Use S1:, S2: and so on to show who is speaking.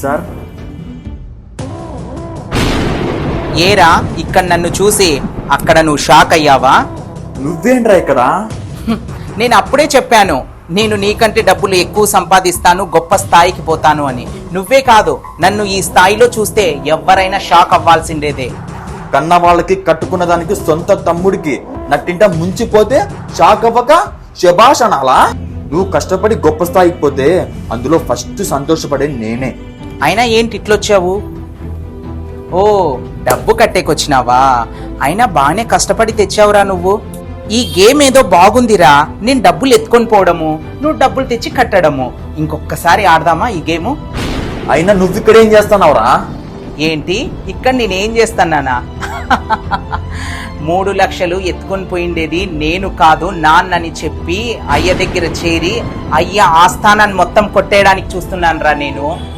S1: Sir?
S2: ఏరా ఇక్కడ నన్ను చూసి అక్కడ నువ్వు షాక్ అయ్యావా?
S1: నువ్వేంట్రా ఇక్కడ?
S2: నేను అప్పుడే చెప్పాను నేను నీకంటే డబ్బులు ఎక్కువ సంపాదిస్తాను గొప్ప స్థాయికి పోతాను అని. నువ్వే కాదు నన్ను ఈ స్థాయిలో చూస్తే ఎవరైనా షాక్ అవ్వాల్సిందేదే.
S1: కన్న వాళ్ళకి కట్టుకున్న దానికి సొంత తమ్ముడికి నట్టింట ముంచిపోతే షాక్ అవ్వక శబాష్ అనాలా? నువ్వు కష్టపడి గొప్ప స్థాయికి పోతే అందులో ఫస్ట్ సంతోషపడే నేనే.
S2: అయినా ఏంటి ఇట్లొచ్చావు? ఓ డబ్బు కట్టేకొచ్చినావా? అయినా బాగానే కష్టపడి తెచ్చావురా నువ్వు. ఈ గేమ్ ఏదో బాగుందిరా. నేను డబ్బులు ఎత్తుకొని పోవడము నువ్వు డబ్బులు తెచ్చి కట్టడము. ఇంకొకసారి ఆడదామా ఈ గేము?
S1: అయినా నువ్వు ఇక్కడ ఏం చేస్తున్నావురా?
S2: ఏంటి? ఇక్కడ నేనేం చేస్తున్నానా? మూడు లక్షలు ఎత్తుకొని పోయిండేది నేను కాదు నాన్నని చెప్పి అయ్య దగ్గర చేరి అయ్య ఆస్థానాన్ని మొత్తం కొట్టేయడానికి చూస్తున్నాను రా నేను.